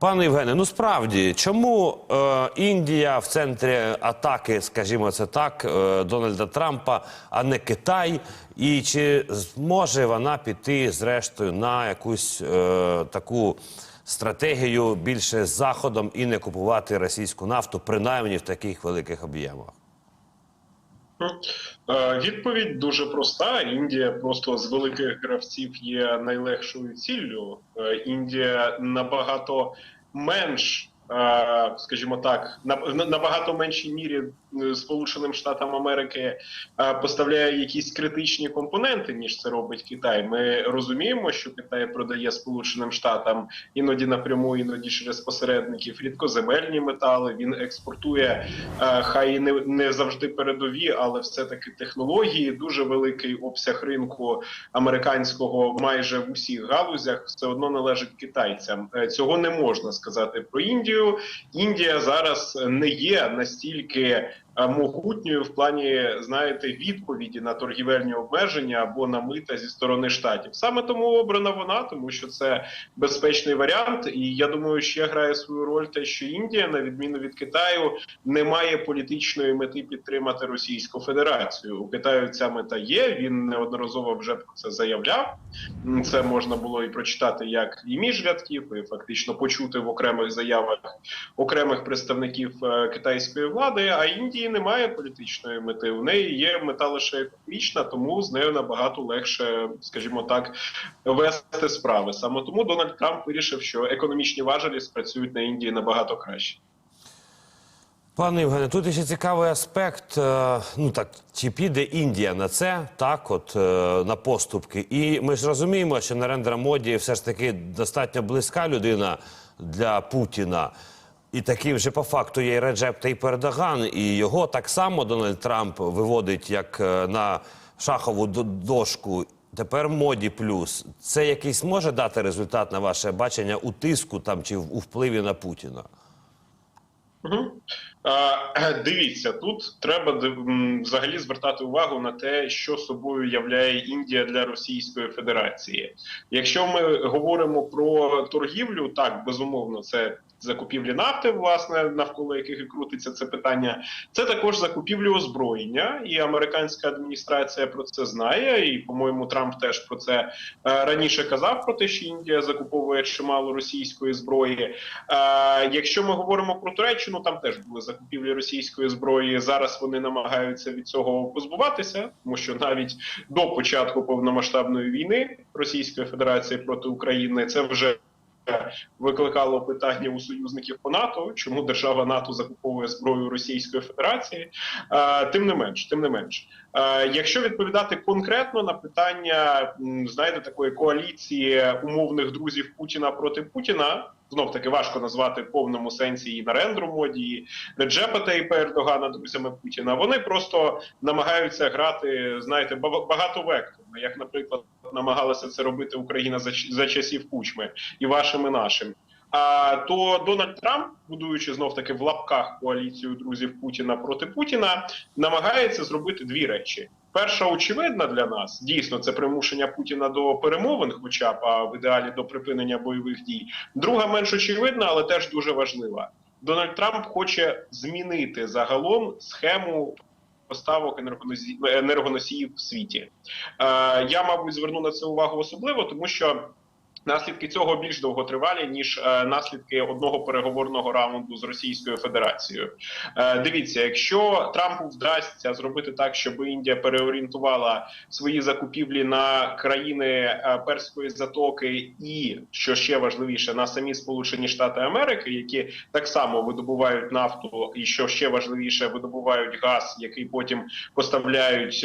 Пане Євгене, ну справді, чому е, Індія в центрі атаки, скажімо це так, е, Дональда Трампа, а не Китай? І чи зможе вона піти зрештою на якусь е, таку стратегію більше з заходом і не купувати російську нафту, принаймні в таких великих об'ємах? Е, Відповідь дуже проста. Індія просто з великих гравців є найлегшою ціллю. Е, Індія набагато менш, е, скажімо так, на на- набагато меншій мірі Сполученим Штатам Америки е, поставляє якісь критичні компоненти, ніж це робить Китай. Ми розуміємо, що Китай продає Сполученим Штатам іноді напряму, іноді через посередників рідкоземельні метали. Він експортує е, хай і не, не завжди передові, але все таки технології. Дуже великий обсяг ринку американського майже в усіх галузях все одно належить китайцям. Е, Цього не можна сказати про Індію. Індія зараз не є настільки е, могутньою в плані, знаєте, відповіді на торгівельні обмеження або на мита зі сторони штатів. Саме тому обрана вона, тому що це безпечний варіант. І я думаю, ще грає свою роль те, що Індія, на відміну від Китаю, не має політичної мети підтримати Російську Федерацію. У Китаю ця мета є. Він неодноразово вже про це заявляв. Це можна було і прочитати як і між рядків, і фактично почути в окремих заявах окремих представників е, китайської влади. А Індії немає політичної мети. У неї є мета лише економічна, тому з нею набагато легше, скажімо так, вести справи. Саме тому Дональд Трамп вирішив, що економічні важелі спрацюють на Індії набагато краще. Пане Євгене, тут ще цікавий аспект. е, Ну так, чи піде Індія на це, так, от е, на поступки. І ми ж розуміємо, що Нарендра Моді все ж таки достатньо близька людина для Путіна. І такий вже по факту є і Реджеп Тейп Ердоган, і його так само Дональд Трамп виводить як е, на шахову дошку. Тепер моді плюс. Це якийсь може дати результат на ваше бачення у тиску там чи у впливі на Путіна? Угу. Е, дивіться, тут треба взагалі звертати увагу на те, що собою являє Індія для Російської Федерації. Якщо ми говоримо про торгівлю, так безумовно, це закупівлі нафти, власне, навколо яких і крутиться це питання. Це також закупівлі озброєння, і американська адміністрація про це знає. І, по-моєму, Трамп теж про це е, раніше казав про те, що Індія закуповує чимало російської зброї. Е, якщо ми говоримо про Туреччину, там теж були закупівлі російської зброї. Зараз вони намагаються від цього позбуватися, тому що навіть до початку повномасштабної війни Російської Федерації проти України це вже. Викликало питання у союзників по НАТО, чому держава НАТО закуповує зброю Російської Федерації. Е, тим не менш, тим не менш, е, якщо відповідати конкретно на питання, знаєте, такої коаліції умовних друзів Путіна проти Путіна, знов таки важко назвати в повному сенсі і Нарендру Моді, і Реджепа Тейпа Ердогана друзями Путіна. Вони просто намагаються грати, знаєте, ба- багатовекторно, як, наприклад, намагалася це робити Україна за, за часів Кучми і вашим і нашим. А то Дональд Трамп, будуючи знов таки в лапках коаліцію друзів Путіна проти Путіна, намагається зробити дві речі. Перша очевидна для нас дійсно це примушення Путіна до перемовин, хоча б а в ідеалі до припинення бойових дій. Друга менш очевидна, але теж дуже важлива. Дональд Трамп хоче змінити загалом схему поставок енергоносі- енергоносіїв в світі. Е, я, мабуть, зверну на це увагу особливо, тому що. Наслідки цього більш довготривалі ніж е, наслідки одного переговорного раунду з Російською Федерацією. Е, дивіться, якщо Трампу вдасться зробити так, щоб Індія переорієнтувала свої закупівлі на країни е, Перської затоки, і що ще важливіше, на самі Сполучені Штати Америки, які так само видобувають нафту, і що ще важливіше, видобувають газ, який потім поставляють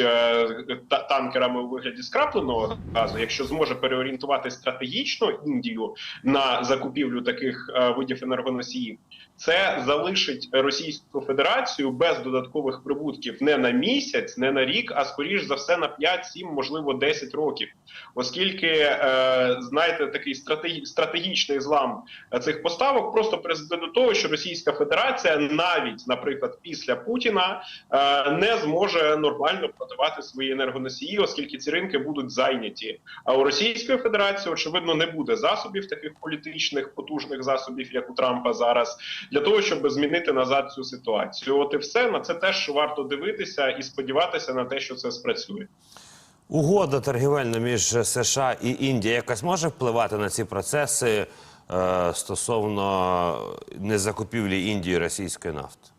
та- танкерами у вигляді скрапленого газу. Якщо зможе переорієнтувати стратегічно Індію на закупівлю таких е, видів енергоносіїв, це залишить Російську Федерацію без додаткових прибутків не на місяць, не на рік, а скоріш за все на 5, 7, можливо 10 років, оскільки е, знаєте, такий стратегі- стратегічний злам цих поставок просто призведе до того, що Російська Федерація навіть, наприклад, після Путіна е, не зможе нормально продавати свої енергоносії, оскільки ці ринки будуть зайняті. А у Російської Федерації очевидно напевно не буде засобів таких політичних потужних засобів, як у Трампа зараз, для того, щоб змінити назад цю ситуацію. От і все на це теж варто дивитися і сподіватися на те, що це спрацює. Угода торгівельна між США і Індією якось може впливати на ці процеси е, стосовно незакупівлі Індії російської нафти?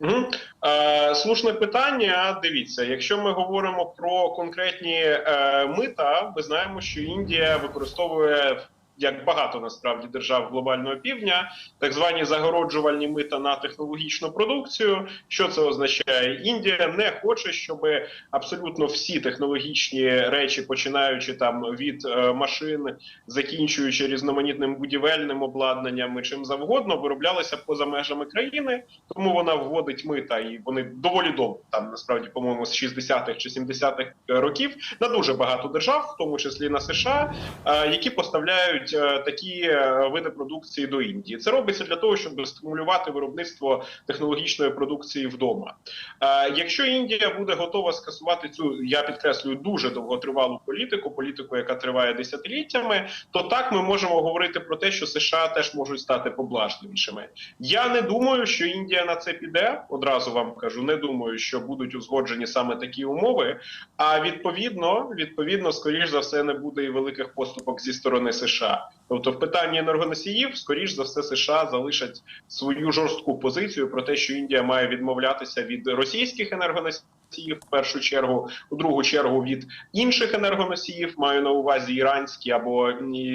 Угу. Е, слушне питання. Дивіться, якщо ми говоримо про конкретні е, мита, ми знаємо, що Індія використовує. Як багато насправді держав глобального півдня, так звані загороджувальні мита на технологічну продукцію. Що це означає? Індія не хоче, щоб абсолютно всі технологічні речі, починаючи там від е, машин, закінчуючи різноманітним будівельним обладнанням і чим завгодно, вироблялися поза межами країни. Тому вона вводить мита, і вони доволі довго там насправді, по-моєму, з 60-х чи 70-х років на дуже багато держав, в тому числі на США, е, які поставляють е, такі е, види продукції до Індії. Це робиться для того, щоб стимулювати виробництво технологічної продукції вдома. Е, Якщо Індія буде готова скасувати цю, я підкреслюю, дуже довготривалу політику, політику, яка триває десятиліттями, то так ми можемо говорити про те, що США теж можуть стати поблажливішими. Я не думаю, що Індія на це піде. Одразу вам кажу, не думаю, що будуть узгоджені саме такі умови. А відповідно, відповідно, скоріш за все, не буде і великих поступок зі сторони США. Тобто, в питанні енергоносіїв, скоріш за все, США залишать свою жорстку позицію про те, що Індія має відмовлятися від російських енергоносіїв в першу чергу, у другу чергу від інших енергоносіїв, маю на увазі іранські або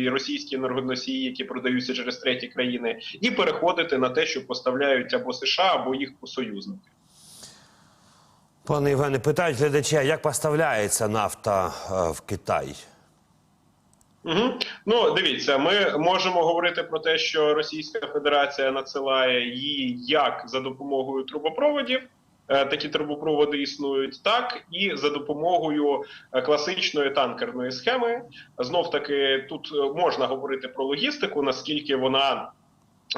російські енергоносії, які продаються через треті країни, і переходити на те, що поставляють або США, або їх союзники. Пане Євгене, питають глядачі, а як поставляється нафта е, в Китай? Угу. Ну, дивіться, ми можемо говорити про те, що Російська Федерація надсилає її як за допомогою трубопроводів. е, Такі трубопроводи існують так, і за допомогою е, класичної танкерної схеми. Знов таки тут е, можна говорити про логістику, наскільки вона,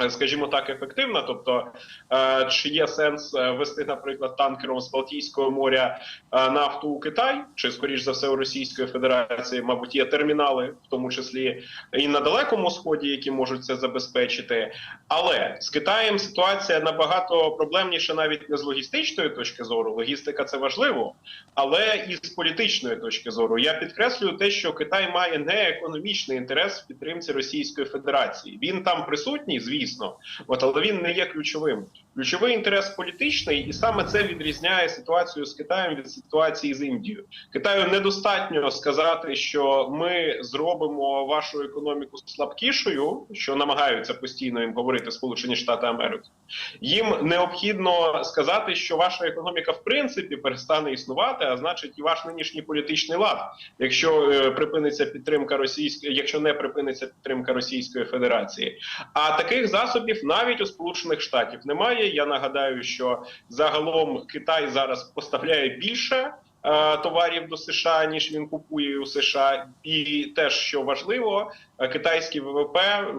скажімо так, ефективна. Тобто, е, чи є сенс е, вести, наприклад, танкером з Балтійського моря е, нафту у Китай, чи скоріш за все у Російської Федерації, мабуть, є термінали, в тому числі і на далекому сході, які можуть це забезпечити. Але з Китаєм ситуація набагато проблемніша навіть не з логістичної точки зору. Логістика це важливо, але і з політичної точки зору. Я підкреслюю те, що Китай має не економічний інтерес в підтримці Російської Федерації. Він там присутній, звісно, от але він не є ключовим. Ключовий інтерес політичний, і саме це відрізняє ситуацію з Китаєм від ситуації з Індією. Китаю недостатньо сказати, що ми зробимо вашу економіку слабкішою, що намагаються постійно їм говорити Сполучені Штати Америки. Їм необхідно сказати, що ваша економіка в принципі перестане існувати, а значить, і ваш нинішній політичний лад, якщо е, припиниться підтримка російської, якщо не припиниться підтримка Російської Федерації. А таких засобів навіть у Сполучених Штатів немає. Я нагадаю, що загалом Китай зараз поставляє більше. Е, Товарів до США ніж він купує у США, і теж що важливо, е, китайський ВВП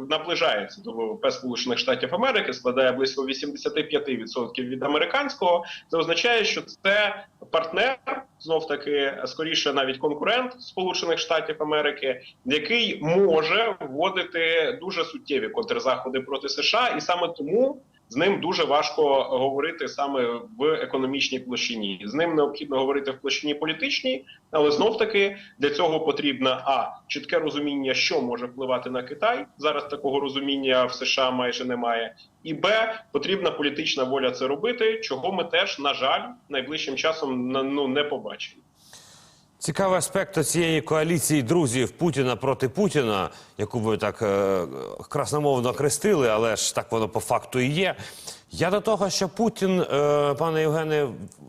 наближається до ВВП Сполучених Штатів Америки, складає близько 85% від американського. Це означає, що це партнер, знов таки скоріше навіть конкурент Сполучених Штатів Америки, який може вводити дуже суттєві контрзаходи проти США, і саме тому. З ним дуже важко говорити саме в економічній площині. З ним необхідно говорити в площині політичній, але знов таки для цього потрібно а чітке розуміння, що може впливати на Китай. Зараз такого розуміння в США майже немає. І б потрібна політична воля це робити, чого ми теж на жаль найближчим часом ну не побачимо. Цікавий аспект цієї коаліції друзів Путіна проти Путіна, яку ви так е, красномовно хрестили, але ж так воно по факту і є. Я до того, що Путін, е, пане Євгене,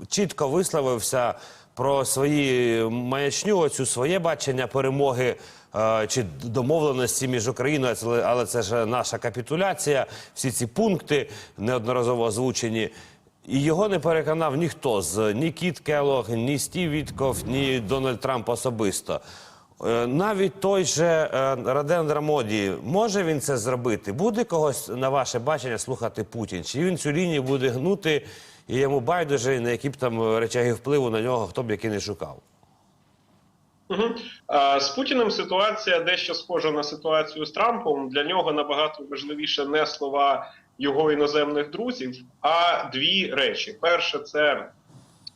чітко висловився про свої маячню, оцю своє бачення перемоги е, чи домовленості між Україною, але це ж наша капітуляція. Всі ці пункти неодноразово озвучені. І його не переконав ніхто з ні Кіт Келлог, ні Стів Вітков, ні Дональд Трамп особисто. Е, Навіть той же е, Радендра Моді, може він це зробити? Буде когось на ваше бачення слухати Путін? Чи він цю лінію буде гнути і йому байдуже, на які б там речаги впливу на нього, хто б який не шукав? З Путіним ситуація дещо схожа на ситуацію з Трампом. Для нього набагато важливіше не слова його іноземних друзів, а дві речі: перше, це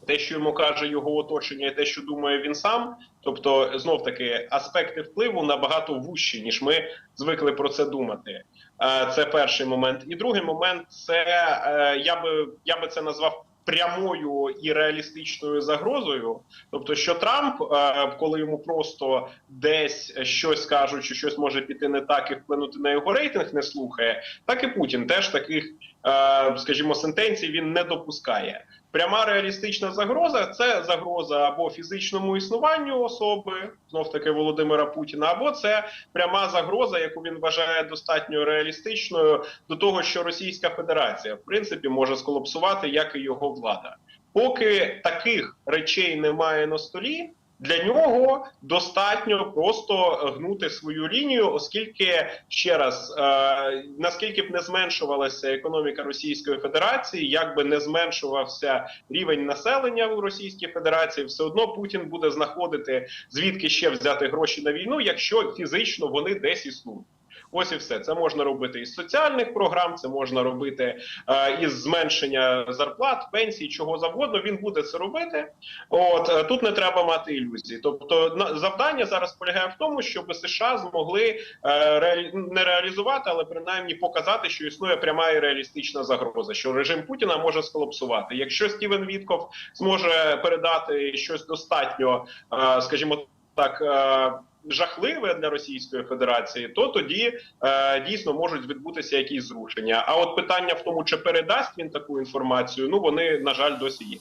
те, що йому каже його оточення, і те, що думає він сам. Тобто, знов таки, аспекти впливу набагато вужчі, ніж ми звикли про це думати. Е, Це перший момент. І другий момент це е, я би я би це назвав прямою і реалістичною загрозою. Тобто, що Трамп, е, коли йому просто десь щось кажуть, що щось може піти не так і вплинути на його рейтинг, не слухає, так і Путін теж таких, е, скажімо, сентенцій він не допускає. Пряма реалістична загроза це загроза або фізичному існуванню особи, знов таки Володимира Путіна, або це пряма загроза, яку він вважає достатньо реалістичною до того, що Російська Федерація в принципі може сколапсувати, як і його влада. Поки таких речей немає на столі. Для нього достатньо просто гнути свою лінію, оскільки ще раз е, наскільки б не зменшувалася економіка Російської Федерації, як би не зменшувався рівень населення у Російській Федерації, все одно Путін буде знаходити звідки ще взяти гроші на війну, якщо фізично вони десь існують. Ось і все. Це можна робити із соціальних програм, це можна робити е, із зменшення зарплат, пенсій, чого завгодно. Він буде це робити. От е, тут не треба мати ілюзії. Тобто, на завдання зараз полягає в тому, щоб США змогли е, реалі... не реалізувати, але принаймні показати, що існує пряма і реалістична загроза, що режим Путіна може сколапсувати. Якщо Стівен Вітков зможе передати щось достатньо, е, скажімо так. Жахливе для Російської Федерації, то тоді е, дійсно можуть відбутися якісь зрушення. А от питання в тому, чи передасть він таку інформацію, ну вони на жаль досі є.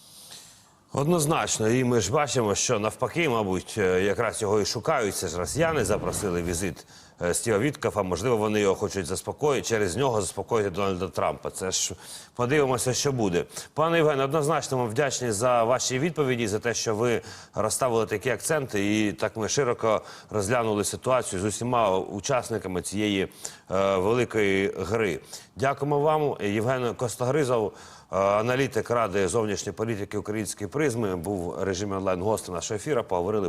Однозначно, і ми ж бачимо, що навпаки, мабуть, е, якраз його і шукають. Це ж росіяни запросили візит Стіва Віткафа. Можливо, вони його хочуть заспокоїти, через нього заспокоїти Дональда Трампа. Це ж подивимося, що буде. Пане Євгене, однозначно ми вдячні за ваші відповіді, за те, що ви розставили такі акценти, і так ми широко розглянули ситуацію з усіма учасниками цієї е, великої гри. Дякуємо вам, Євген Костогризов. Е, Аналітик Ради зовнішньої політики української призми був в режимі онлайн гостем нашого ефіру. Поговорили